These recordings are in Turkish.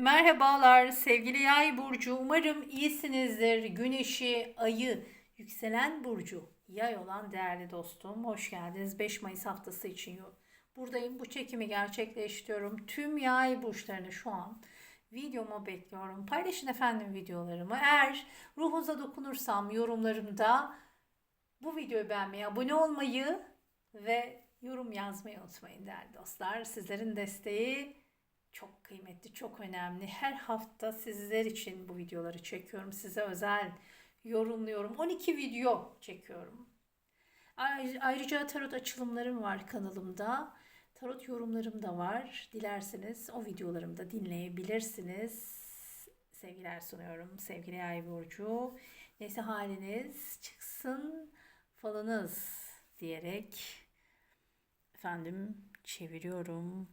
Merhabalar sevgili yay burcu. Umarım iyisinizdir. Güneşi, ayı, yükselen burcu yay olan değerli dostum. Hoş geldiniz. 5 Mayıs haftası için buradayım. Bu çekimi gerçekleştiriyorum. Tüm yay burçlarını şu an videoma bekliyorum. Paylaşın efendim videolarımı. Eğer ruhunuza dokunursam yorumlarımda bu videoyu beğenmeyi, abone olmayı ve yorum yazmayı unutmayın değerli dostlar. Sizlerin desteği çok kıymetli, çok önemli. Her hafta sizler için bu videoları çekiyorum. Size özel yorumluyorum. 12 video çekiyorum. Ay- Ayrıca tarot açılımlarım var kanalımda. Tarot yorumlarım da var. Dilerseniz o videolarımı da dinleyebilirsiniz. Sevgiler sunuyorum. Sevgili Yay Burcu. Neyse haliniz çıksın falınız diyerek efendim çeviriyorum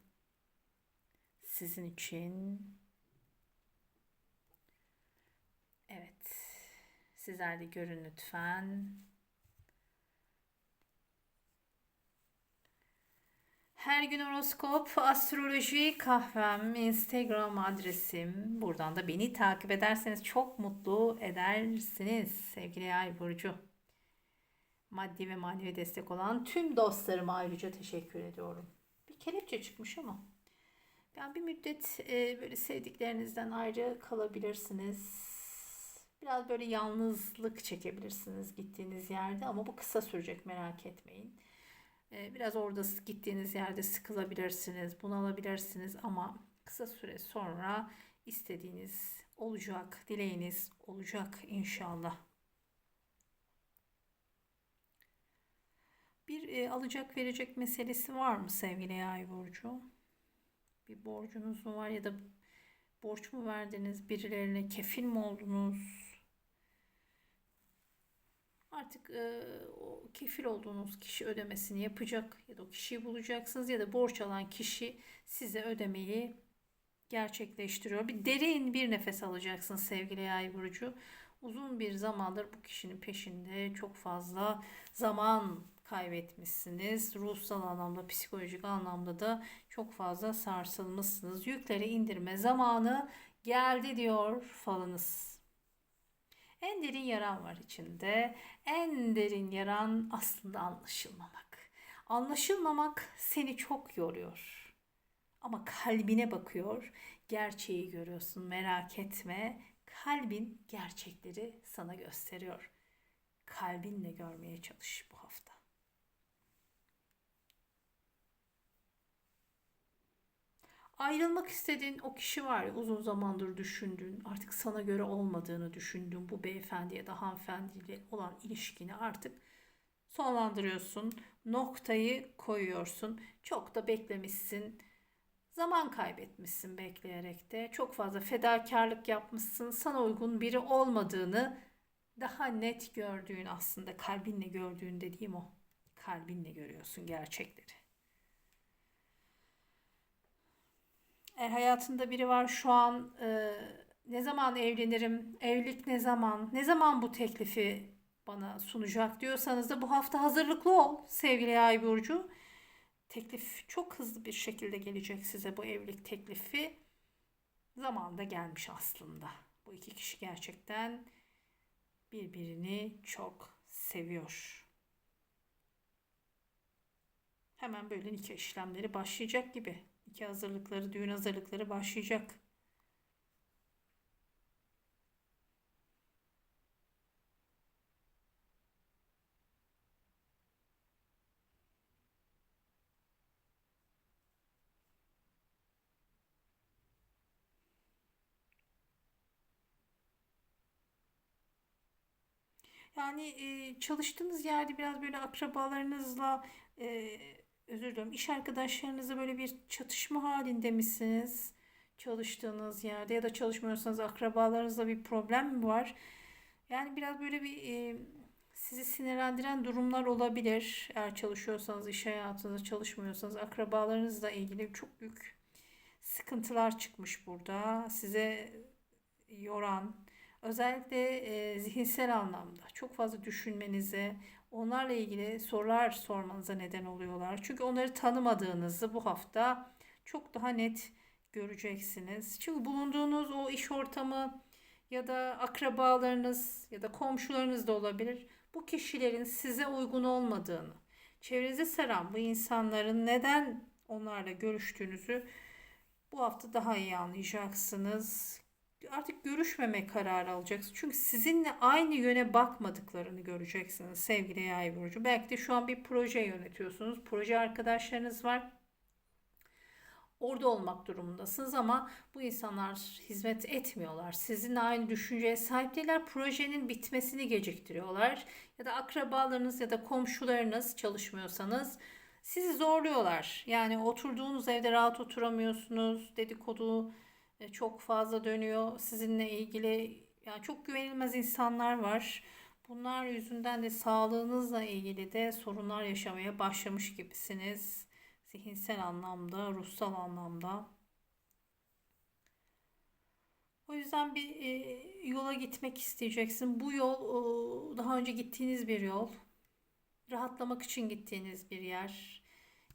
sizin için. Evet. Sizler de görün lütfen. Her gün horoskop, astroloji, kahvem, Instagram adresim. Buradan da beni takip ederseniz çok mutlu edersiniz sevgili Yay Burcu. Maddi ve manevi destek olan tüm dostlarıma ayrıca teşekkür ediyorum. Bir kelepçe çıkmış ama. Yani bir müddet e, böyle sevdiklerinizden ayrı kalabilirsiniz. Biraz böyle yalnızlık çekebilirsiniz gittiğiniz yerde ama bu kısa sürecek merak etmeyin. E, biraz orada gittiğiniz yerde sıkılabilirsiniz, bunalabilirsiniz ama kısa süre sonra istediğiniz olacak, dileğiniz olacak inşallah. Bir e, alacak verecek meselesi var mı sevgili Yay burcu? Bir borcunuz mu var ya da borç mu verdiniz birilerine kefil mi oldunuz? Artık e, o kefil olduğunuz kişi ödemesini yapacak ya da o kişiyi bulacaksınız ya da borç alan kişi size ödemeyi gerçekleştiriyor. Bir derin bir nefes alacaksınız sevgili Yay burcu. Uzun bir zamandır bu kişinin peşinde çok fazla zaman kaybetmişsiniz. Ruhsal anlamda, psikolojik anlamda da çok fazla sarsılmışsınız. Yükleri indirme zamanı geldi diyor falınız. En derin yaran var içinde. En derin yaran aslında anlaşılmamak. Anlaşılmamak seni çok yoruyor. Ama kalbine bakıyor, gerçeği görüyorsun. Merak etme. Kalbin gerçekleri sana gösteriyor. Kalbinle görmeye çalış bu hafta. Ayrılmak istediğin o kişi var ya uzun zamandır düşündüğün, artık sana göre olmadığını düşündüğün bu beyefendi ya da hanımefendiyle olan ilişkini artık sonlandırıyorsun. Noktayı koyuyorsun. Çok da beklemişsin. Zaman kaybetmişsin bekleyerek de. Çok fazla fedakarlık yapmışsın. Sana uygun biri olmadığını daha net gördüğün aslında kalbinle gördüğün dediğim o. Kalbinle görüyorsun gerçekleri. Eğer hayatında biri var şu an e, ne zaman evlenirim, evlilik ne zaman, ne zaman bu teklifi bana sunacak diyorsanız da bu hafta hazırlıklı ol sevgili Yay burcu. Teklif çok hızlı bir şekilde gelecek size bu evlilik teklifi. Zamanında gelmiş aslında. Bu iki kişi gerçekten birbirini çok seviyor. Hemen böyle nikah işlemleri başlayacak gibi. Nikah hazırlıkları, düğün hazırlıkları başlayacak. Yani e, çalıştığınız yerde biraz böyle akrabalarınızla e, özür diliyorum iş arkadaşlarınızla böyle bir çatışma halinde misiniz? Çalıştığınız yerde ya da çalışmıyorsanız akrabalarınızla bir problem mi var? Yani biraz böyle bir e, sizi sinirlendiren durumlar olabilir. Eğer çalışıyorsanız, iş hayatınızda çalışmıyorsanız akrabalarınızla ilgili çok büyük sıkıntılar çıkmış burada. Size yoran, özellikle e, zihinsel anlamda çok fazla düşünmenize, onlarla ilgili sorular sormanıza neden oluyorlar. Çünkü onları tanımadığınızı bu hafta çok daha net göreceksiniz. Çünkü bulunduğunuz o iş ortamı ya da akrabalarınız ya da komşularınız da olabilir. Bu kişilerin size uygun olmadığını, çevrenizi saran bu insanların neden onlarla görüştüğünüzü bu hafta daha iyi anlayacaksınız. Artık görüşmeme kararı alacaksınız. Çünkü sizinle aynı yöne bakmadıklarını göreceksiniz sevgili yay burcu. Belki de şu an bir proje yönetiyorsunuz. Proje arkadaşlarınız var orada olmak durumundasınız ama bu insanlar hizmet etmiyorlar. Sizinle aynı düşünceye sahip değiller. Projenin bitmesini geciktiriyorlar. Ya da akrabalarınız ya da komşularınız çalışmıyorsanız sizi zorluyorlar. Yani oturduğunuz evde rahat oturamıyorsunuz. Dedikodu çok fazla dönüyor. Sizinle ilgili yani çok güvenilmez insanlar var. Bunlar yüzünden de sağlığınızla ilgili de sorunlar yaşamaya başlamış gibisiniz zihinsel anlamda, ruhsal anlamda. O yüzden bir e, yola gitmek isteyeceksin. Bu yol e, daha önce gittiğiniz bir yol. Rahatlamak için gittiğiniz bir yer.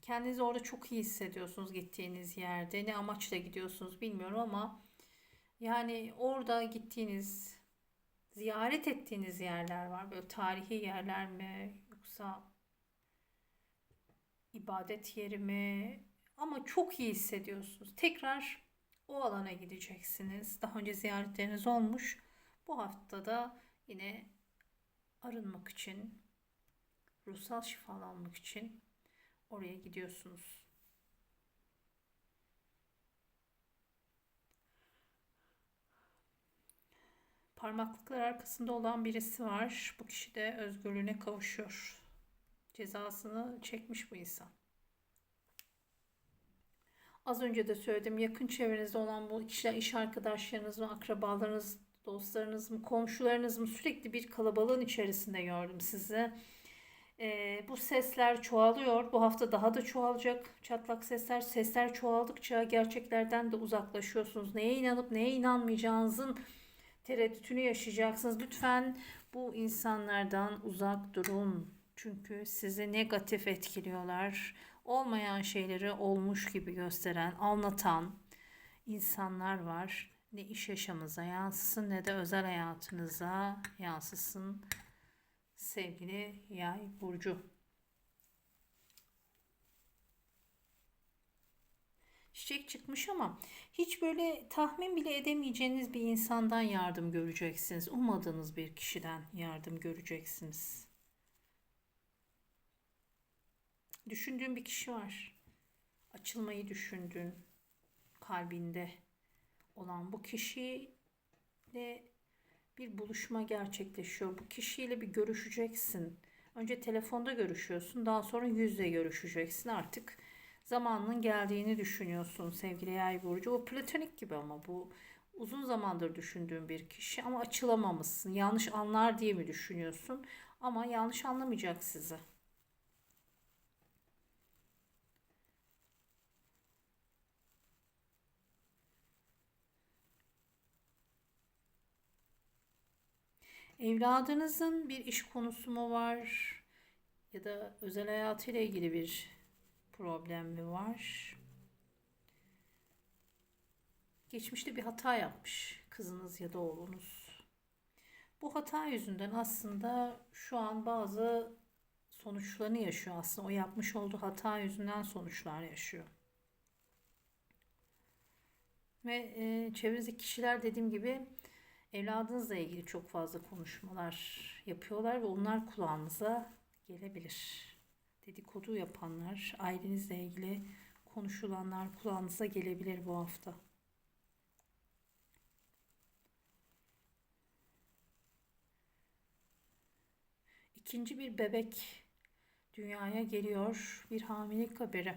Kendinizi orada çok iyi hissediyorsunuz gittiğiniz yerde. Ne amaçla gidiyorsunuz bilmiyorum ama yani orada gittiğiniz, ziyaret ettiğiniz yerler var. Böyle tarihi yerler mi yoksa ibadet yerimi ama çok iyi hissediyorsunuz. Tekrar o alana gideceksiniz. Daha önce ziyaretleriniz olmuş. Bu haftada yine arınmak için, ruhsal şifalanmak için oraya gidiyorsunuz. Parmaklıklar arkasında olan birisi var. Bu kişi de özgürlüğüne kavuşuyor cezasını çekmiş bu insan. Az önce de söyledim yakın çevrenizde olan bu kişiler iş arkadaşlarınız mı, akrabalarınız, dostlarınız mı, komşularınız mı sürekli bir kalabalığın içerisinde gördüm sizi. Ee, bu sesler çoğalıyor. Bu hafta daha da çoğalacak. Çatlak sesler, sesler çoğaldıkça gerçeklerden de uzaklaşıyorsunuz. Neye inanıp neye inanmayacağınızın tereddütünü yaşayacaksınız. Lütfen bu insanlardan uzak durun. Çünkü sizi negatif etkiliyorlar. Olmayan şeyleri olmuş gibi gösteren, anlatan insanlar var. Ne iş yaşamınıza yansısın ne de özel hayatınıza yansısın. Sevgili Yay burcu. Çiçek çıkmış ama hiç böyle tahmin bile edemeyeceğiniz bir insandan yardım göreceksiniz. Ummadığınız bir kişiden yardım göreceksiniz. Düşündüğün bir kişi var. Açılmayı düşündüğün kalbinde olan bu kişiyle bir buluşma gerçekleşiyor. Bu kişiyle bir görüşeceksin. Önce telefonda görüşüyorsun, daha sonra yüzle görüşeceksin. Artık zamanının geldiğini düşünüyorsun sevgili Yay burcu. O platonik gibi ama bu uzun zamandır düşündüğün bir kişi ama açılamamışsın. Yanlış anlar diye mi düşünüyorsun? Ama yanlış anlamayacak sizi. Evladınızın bir iş konusu mu var? Ya da özel hayatıyla ilgili bir problem mi var? Geçmişte bir hata yapmış kızınız ya da oğlunuz. Bu hata yüzünden aslında şu an bazı sonuçlarını yaşıyor aslında. O yapmış olduğu hata yüzünden sonuçlar yaşıyor. Ve e, çevrenizdeki kişiler dediğim gibi evladınızla ilgili çok fazla konuşmalar yapıyorlar ve onlar kulağınıza gelebilir. Dedikodu yapanlar, ailenizle ilgili konuşulanlar kulağınıza gelebilir bu hafta. İkinci bir bebek dünyaya geliyor. Bir hamilelik haberi.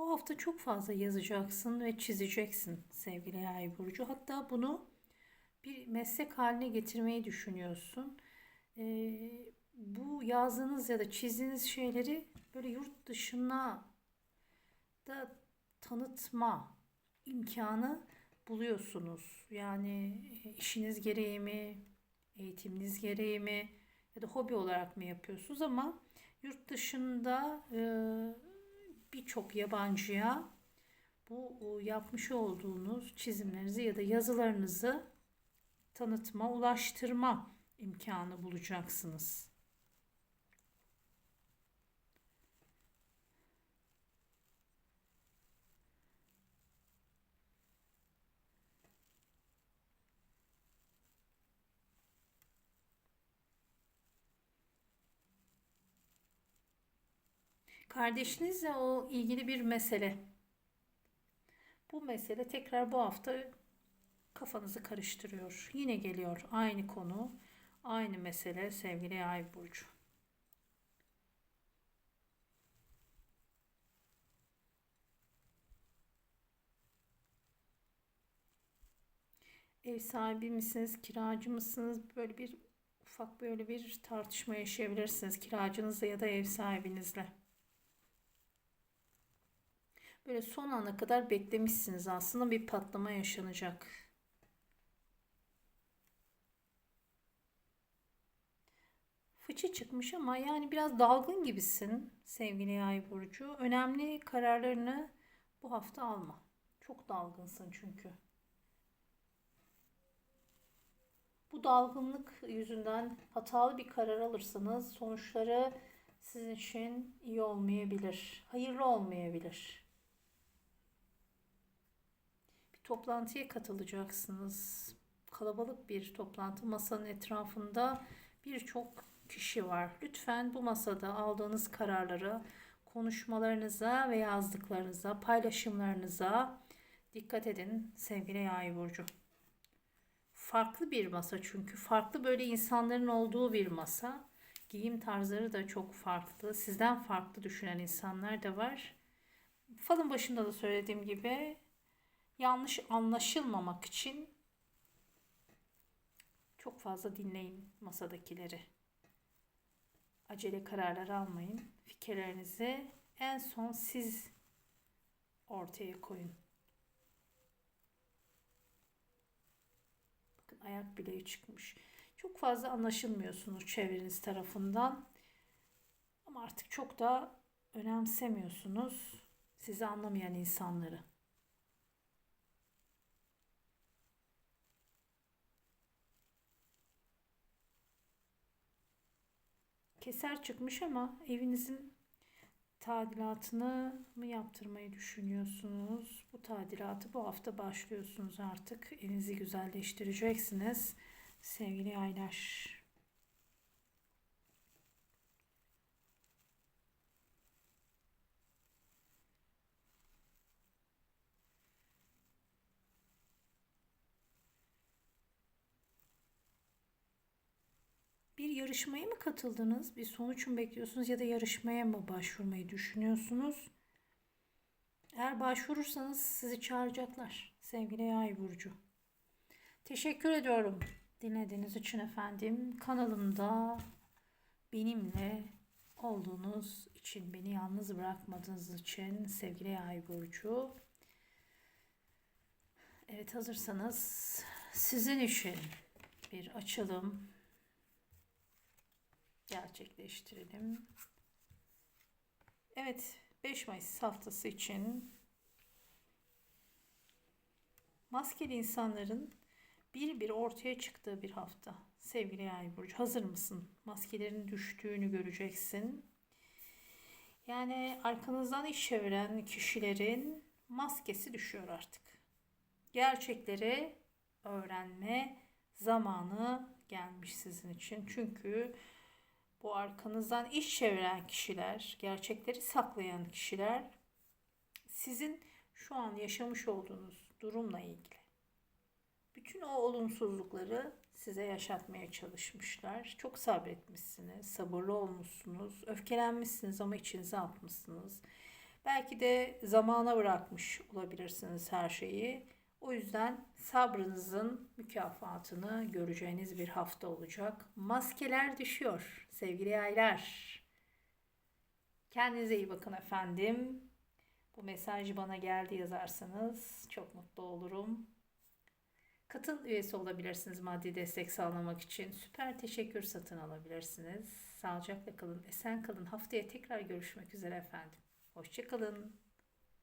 Bu hafta çok fazla yazacaksın ve çizeceksin sevgili Yay burcu. Hatta bunu bir meslek haline getirmeyi düşünüyorsun. Ee, bu yazdığınız ya da çizdiğiniz şeyleri böyle yurt dışına da tanıtma imkanı buluyorsunuz. Yani işiniz gereği mi, Eğitiminiz gereği mi? Ya da hobi olarak mı yapıyorsunuz ama yurt dışında e, birçok yabancıya bu yapmış olduğunuz çizimlerinizi ya da yazılarınızı tanıtma, ulaştırma imkanı bulacaksınız. Kardeşinizle o ilgili bir mesele. Bu mesele tekrar bu hafta kafanızı karıştırıyor. Yine geliyor aynı konu, aynı mesele sevgili Yay burcu. Ev sahibi misiniz, kiracı mısınız? Böyle bir ufak böyle bir tartışma yaşayabilirsiniz kiracınızla ya da ev sahibinizle. Böyle son ana kadar beklemişsiniz aslında bir patlama yaşanacak. Fıçı çıkmış ama yani biraz dalgın gibisin sevgili yay burcu. Önemli kararlarını bu hafta alma. Çok dalgınsın çünkü. Bu dalgınlık yüzünden hatalı bir karar alırsanız sonuçları sizin için iyi olmayabilir. Hayırlı olmayabilir toplantıya katılacaksınız. Kalabalık bir toplantı masanın etrafında birçok kişi var. Lütfen bu masada aldığınız kararları konuşmalarınıza ve yazdıklarınıza, paylaşımlarınıza dikkat edin sevgili Yay burcu. Farklı bir masa çünkü farklı böyle insanların olduğu bir masa. Giyim tarzları da çok farklı. Sizden farklı düşünen insanlar da var. Falın başında da söylediğim gibi yanlış anlaşılmamak için çok fazla dinleyin masadakileri. Acele kararlar almayın. Fikirlerinizi en son siz ortaya koyun. Bakın ayak bileği çıkmış. Çok fazla anlaşılmıyorsunuz çevreniz tarafından. Ama artık çok da önemsemiyorsunuz sizi anlamayan insanları. Keser çıkmış ama evinizin tadilatını mı yaptırmayı düşünüyorsunuz? Bu tadilatı bu hafta başlıyorsunuz artık. Evinizi güzelleştireceksiniz. Sevgili yaylar. Yarışmaya mı katıldınız? Bir sonuç mu bekliyorsunuz ya da yarışmaya mı başvurmayı düşünüyorsunuz? Eğer başvurursanız sizi çağıracaklar. Sevgili Yay burcu. Teşekkür ediyorum dinlediğiniz için efendim. Kanalımda benimle olduğunuz için, beni yalnız bırakmadığınız için sevgili Yay burcu. Evet hazırsanız sizin için bir açılım gerçekleştirelim. Evet 5 Mayıs haftası için maskeli insanların bir bir ortaya çıktığı bir hafta. Sevgili Yay Burcu hazır mısın? Maskelerin düştüğünü göreceksin. Yani arkanızdan iş çeviren kişilerin maskesi düşüyor artık. Gerçekleri öğrenme zamanı gelmiş sizin için. Çünkü bu arkanızdan iş çeviren kişiler, gerçekleri saklayan kişiler sizin şu an yaşamış olduğunuz durumla ilgili bütün o olumsuzlukları size yaşatmaya çalışmışlar. Çok sabretmişsiniz, sabırlı olmuşsunuz, öfkelenmişsiniz ama içinize atmışsınız. Belki de zamana bırakmış olabilirsiniz her şeyi. O yüzden sabrınızın mükafatını göreceğiniz bir hafta olacak. Maskeler düşüyor sevgili yaylar. Kendinize iyi bakın efendim. Bu mesaj bana geldi yazarsanız çok mutlu olurum. Katıl üyesi olabilirsiniz maddi destek sağlamak için. Süper teşekkür satın alabilirsiniz. Sağlıcakla kalın, esen kalın. Haftaya tekrar görüşmek üzere efendim. Hoşçakalın.